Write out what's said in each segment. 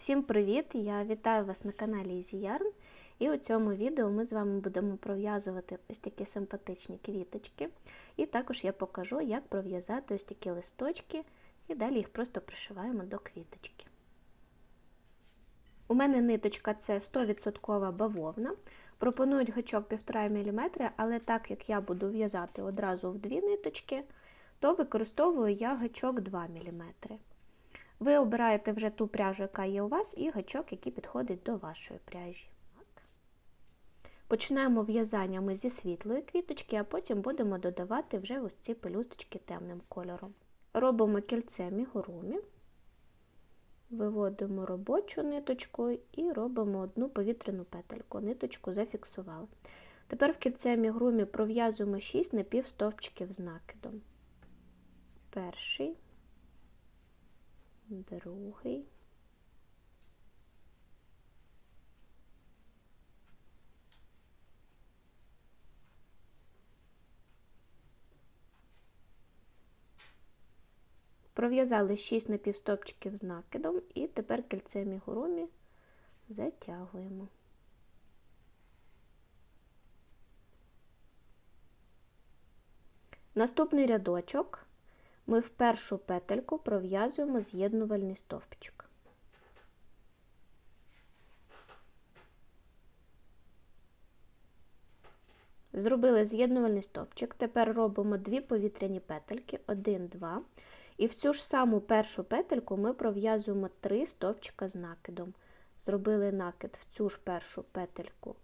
Всім привіт! Я вітаю вас на каналі Easy. І у цьому відео ми з вами будемо пров'язувати ось такі симпатичні квіточки. І також я покажу, як пров'язати ось такі листочки, і далі їх просто пришиваємо до квіточки. У мене ниточка це 100% бавовна. Пропонують гачок 1,5 мм, але так як я буду в'язати одразу в дві ниточки, то використовую я гачок 2 мм. Ви обираєте вже ту пряжу, яка є у вас, і гачок, який підходить до вашої пряжі. Починаємо в'язання ми зі світлої квіточки, а потім будемо додавати вже ось ці пелюсточки темним кольором. Робимо кільце мігурумі, виводимо робочу ниточку і робимо одну повітряну петельку. Ниточку зафіксували. Тепер в кільце мігрумі пров'язуємо 6 напівстовпчиків з накидом. Перший другий. Пров'язали 6 напівстопчиків з накидом і тепер кільце мігурумі затягуємо. Наступний рядочок ми в першу петельку пров'язуємо з'єднувальний стовпчик. Зробили з'єднувальний стовпчик. Тепер робимо дві повітряні петельки, 1, 2. І всю ж саму першу петельку ми пров'язуємо 3 стовпчика з накидом. Зробили накид в цю ж першу петельку,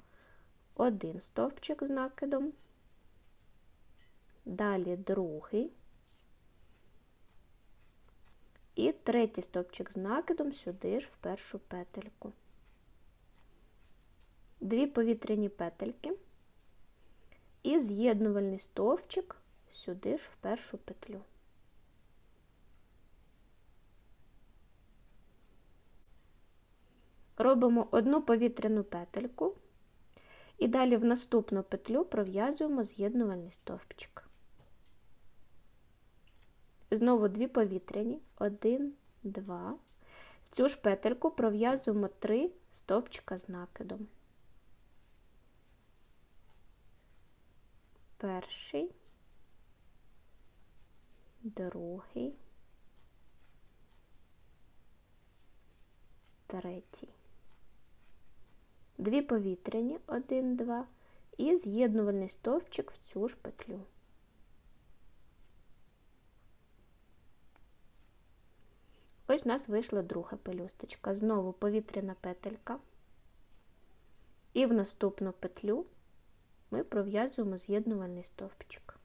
один стовпчик з накидом, далі другий. І третій стовпчик з накидом сюди ж в першу петельку. Дві повітряні петельки і з'єднувальний стовпчик сюди ж в першу петлю. Робимо одну повітряну петельку і далі в наступну петлю пров'язуємо з'єднувальний стовпчик. Знову дві повітряні, один, два. В цю ж петельку пров'язуємо три стовпчика з накидом. Перший, другий, третій. Дві повітряні, один, два, і з'єднувальний стовпчик в цю ж петлю. Ось у нас вийшла друга пелюсточка. Знову повітряна петелька. І в наступну петлю ми пров'язуємо з'єднувальний стовпчик.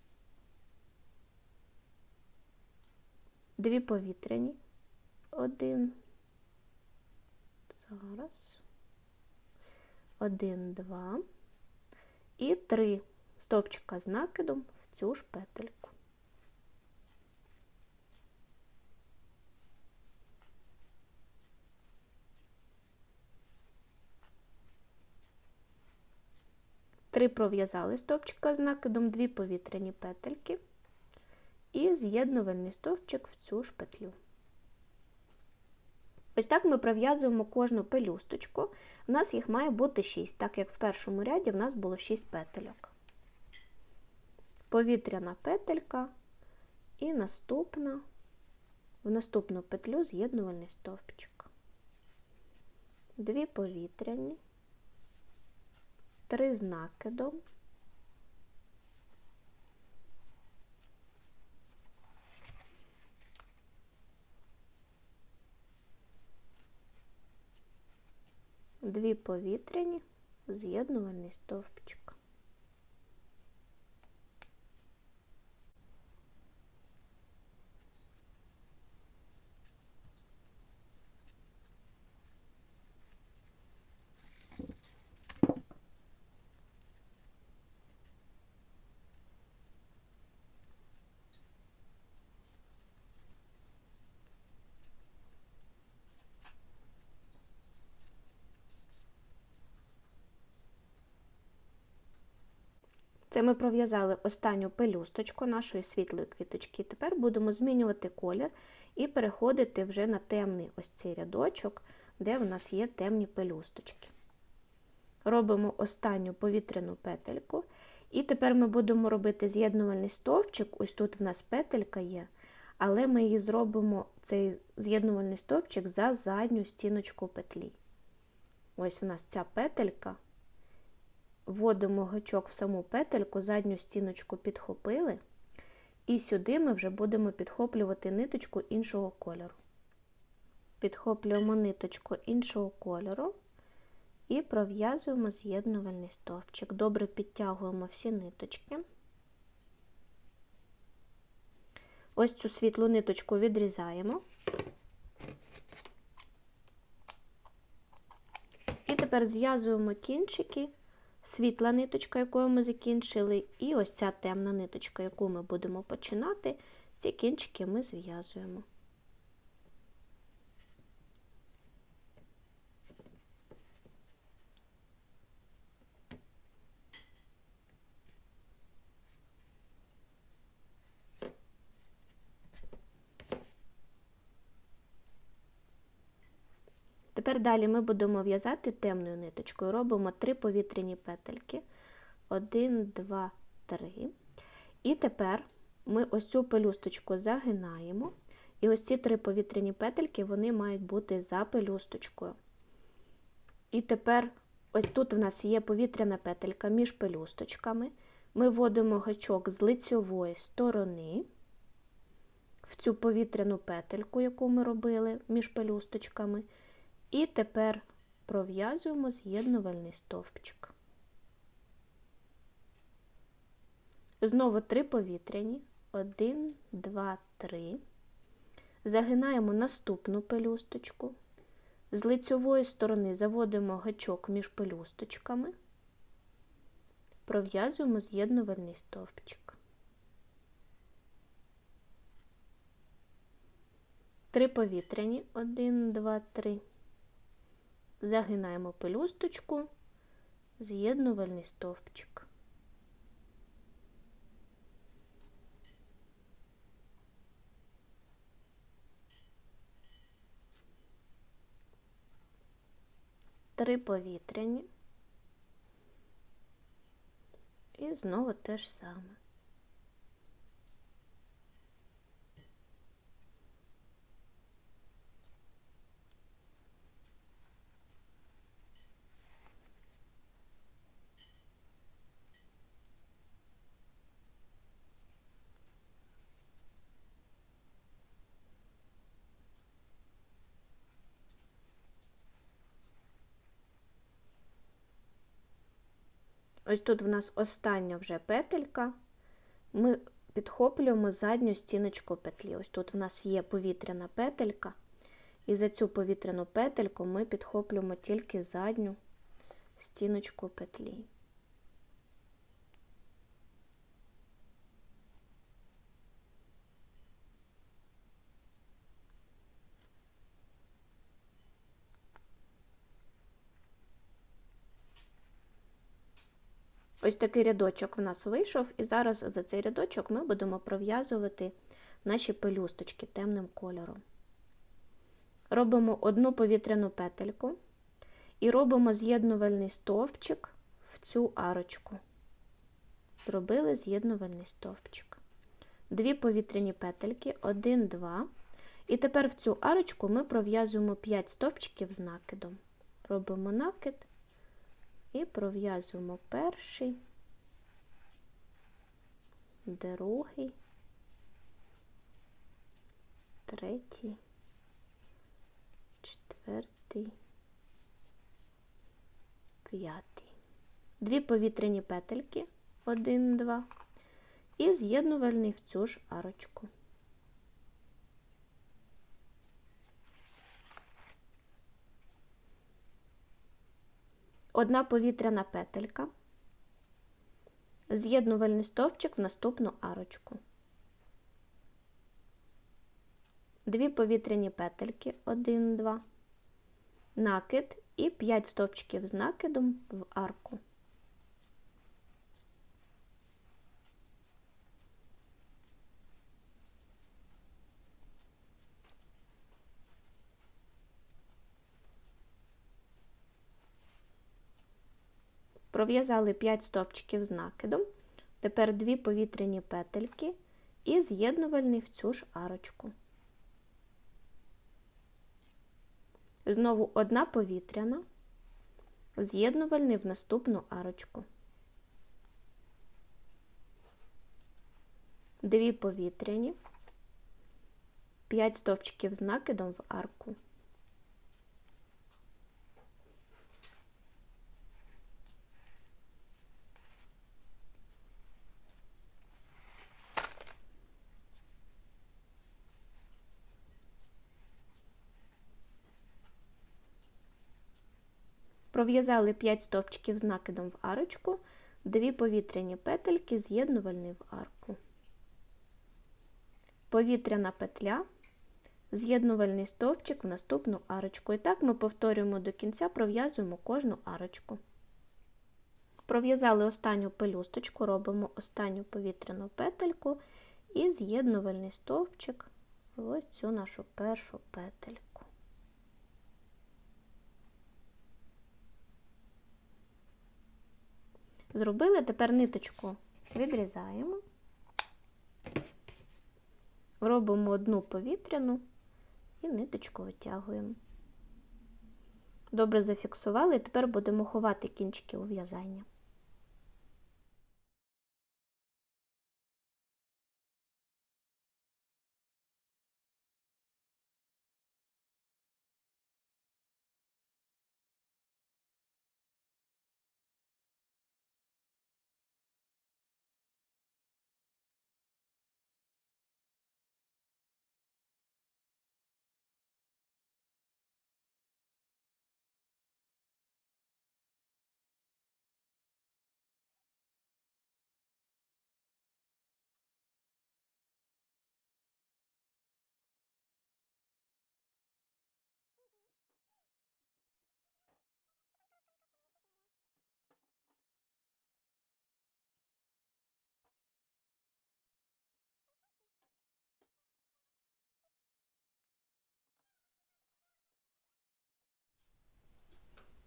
Дві повітряні, один, зараз, один, два, і три стовпчика з накидом в цю ж петельку. Три пров'язали стовпчика з накидом, дві повітряні петельки і з'єднувальний стовпчик в цю ж петлю. Ось так ми пров'язуємо кожну пелюсточку. У нас їх має бути 6, так як в першому ряді в нас було 6 петельок. Повітряна петелька і наступна, в наступну петлю з'єднувальний стовпчик. Дві повітряні три з накидом. Дві повітряні, з'єднувальний стовпчик. Це ми пров'язали останню пелюсточку нашої світлої квіточки. Тепер будемо змінювати колір і переходити вже на темний ось цей рядочок де в нас є темні пелюсточки. Робимо останню повітряну петельку. І тепер ми будемо робити з'єднувальний стовпчик. Ось тут в нас петелька є, але ми її зробимо цей з'єднувальний стовпчик за задню стіночку петлі. Ось в нас ця петелька. Вводимо гачок в саму петельку, задню стіночку підхопили, і сюди ми вже будемо підхоплювати ниточку іншого кольору. Підхоплюємо ниточку іншого кольору і пров'язуємо з'єднувальний стовпчик. Добре підтягуємо всі ниточки. Ось цю світлу ниточку відрізаємо. І тепер зв'язуємо кінчики, світла ниточка, якою ми закінчили, і ось ця темна ниточка, яку ми будемо починати, ці кінчики ми зв'язуємо. Тепер далі ми будемо в'язати темною ниточкою. Робимо три повітряні петельки. Один, два, три. І тепер ми ось цю пелюсточку загинаємо. І ось ці три повітряні петельки вони мають бути за пелюсточкою. І тепер, ось тут в нас є повітряна петелька між пелюсточками. Ми вводимо гачок з лицьової сторони в цю повітряну петельку, яку ми робили між пелюсточками. І тепер пров'язуємо з'єднувальний стовпчик. Знову три повітряні. Один, два, три. Загинаємо наступну пелюсточку. З лицьової сторони заводимо гачок між пелюсточками, пров'язуємо з'єднувальний стовпчик. Три повітряні. Один, два, три загинаємо пелюсточку, з'єднувальний стовпчик. Три повітряні і знову те ж саме. Ось тут в нас остання вже петелька. Ми підхоплюємо задню стіночку петлі. Ось тут в нас є повітряна петелька, і за цю повітряну петельку ми підхоплюємо тільки задню стіночку петлі. Ось такий рядочок в нас вийшов, і зараз за цей рядочок ми будемо пров'язувати наші пелюсточки темним кольором. Робимо одну повітряну петельку і робимо з'єднувальний стовпчик в цю арочку. Зробили з'єднувальний стовпчик. Дві повітряні петельки, один, два. І тепер в цю арочку ми пров'язуємо 5 стовпчиків з накидом. Робимо накид і пров'язуємо перший, другий, третій, четвертий, п'ятий. Дві повітряні петельки, один, два, і з'єднувальний в цю ж арочку. Одна повітряна петелька, з'єднувальний стовпчик в наступну арочку. Дві повітряні петельки, 1, 2, накид і 5 стовпчиків з накидом в арку. Пров'язали 5 стовпчиків з накидом, тепер 2 повітряні петельки і з'єднувальний в цю ж арочку. Знову одна повітряна, з'єднувальний в наступну арочку. Дві повітряні, 5 стовпчиків з накидом в арку. Пров'язали 5 стовпчиків з накидом в арочку, 2 повітряні петельки, з'єднувальний в арку. Повітряна петля, з'єднувальний стовпчик в наступну арочку. І так ми повторюємо до кінця, пров'язуємо кожну арочку. Пров'язали останню пелюсточку, робимо останню повітряну петельку і з'єднувальний стовпчик в ось цю нашу першу петельку. Зробили, тепер ниточку відрізаємо, робимо одну повітряну і ниточку витягуємо. Добре зафіксували, тепер будемо ховати кінчики у в'язання.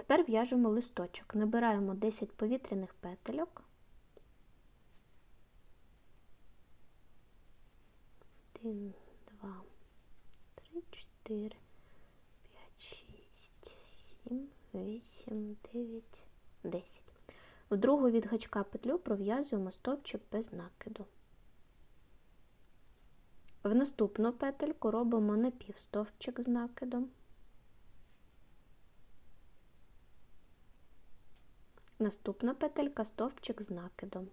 Тепер в'яжемо листочок, набираємо 10 повітряних петельок. Один, два, три, чотири, п'ять, шість, сім, вісім, дев'ять, десять. В другу від гачка петлю пров'язуємо стовпчик без накиду. В наступну петельку робимо напівстовпчик з накидом. Наступна петелька стовпчик з накидом.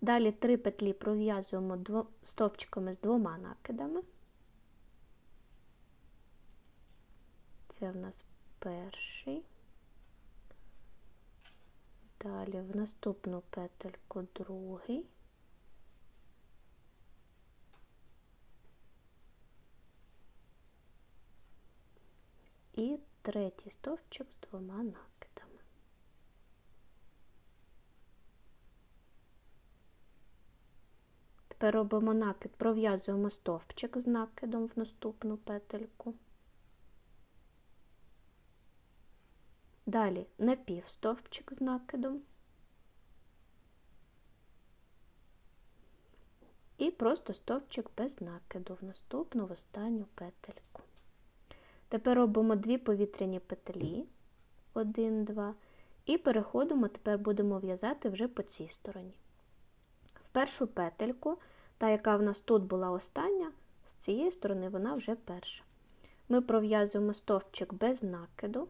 Далі три петлі пров'язуємо стовпчиками з двома накидами. Це в нас перший. Далі в наступну петельку другий. І третій стовпчик з двома накидами. Тепер робимо накид, пров'язуємо стовпчик з накидом в наступну петельку. Далі напівстовпчик з накидом. І просто стовпчик без накиду в наступну в останню петельку. Тепер робимо дві повітряні петлі, один, два, і переходимо, тепер будемо в'язати вже по цій стороні. В першу петельку, та, яка в нас тут була остання, з цієї сторони вона вже перша. Ми пров'язуємо стовпчик без накиду.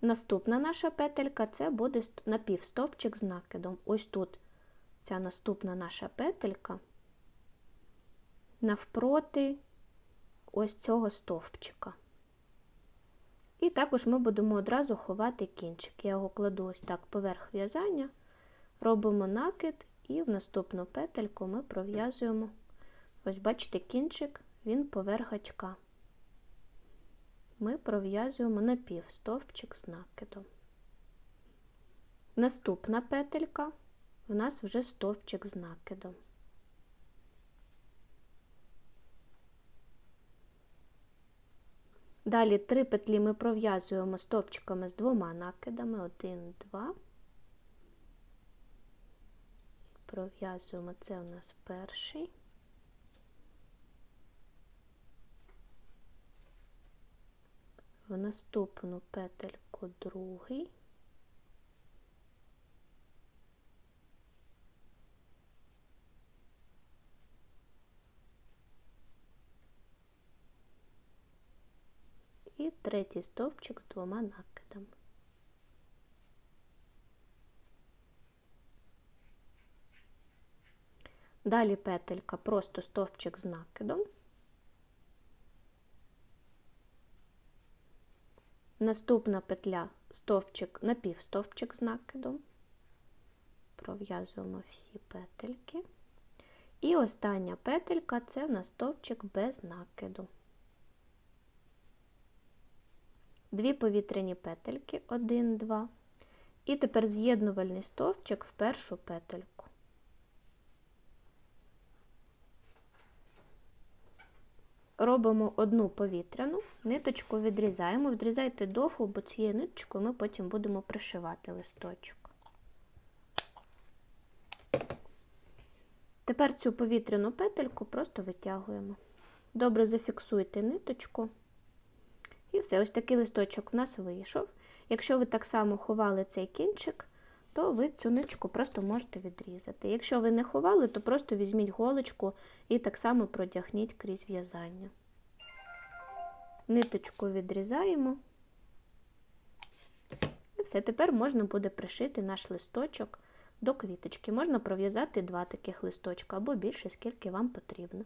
Наступна наша петелька це буде напівстовпчик з накидом. Ось тут ця наступна наша петелька навпроти ось цього стовпчика. І також ми будемо одразу ховати кінчик. Я його кладу ось так поверх в'язання, робимо накид і в наступну петельку ми пров'язуємо, ось бачите, кінчик, він поверх гачка. Ми пров'язуємо напів стовпчик з накидом. Наступна петелька в нас вже стовпчик з накидом. Далі три петлі ми пров'язуємо стовпчиками з двома накидами. Один, два. Пров'язуємо це у нас перший. В наступну петельку другий. І третій стовпчик з двома накидами. Далі петелька просто стовпчик з накидом. Наступна петля стовпчик, напівстовпчик з накидом. Пров'язуємо всі петельки. І остання петелька це в нас стовпчик без накиду. Дві повітряні петельки, 1, 2. І тепер з'єднувальний стовпчик в першу петельку. Робимо одну повітряну, ниточку відрізаємо, відрізайте довго, бо цією ниточкою ми потім будемо пришивати листочок. Тепер цю повітряну петельку просто витягуємо. Добре зафіксуйте ниточку. І все, ось такий листочок в нас вийшов. Якщо ви так само ховали цей кінчик, то ви цю ниточку просто можете відрізати. Якщо ви не ховали, то просто візьміть голочку і так само продягніть крізь в'язання. Ниточку відрізаємо. І все, тепер можна буде пришити наш листочок до квіточки. Можна пров'язати два таких листочка або більше, скільки вам потрібно.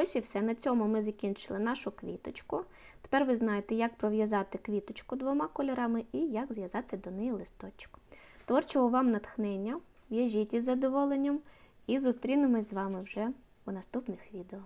Ось і все. На цьому ми закінчили нашу квіточку. Тепер ви знаєте, як пров'язати квіточку двома кольорами і як зв'язати до неї листочок. Творчого вам натхнення, в'яжіть із задоволенням і зустрінемось з вами вже у наступних відео.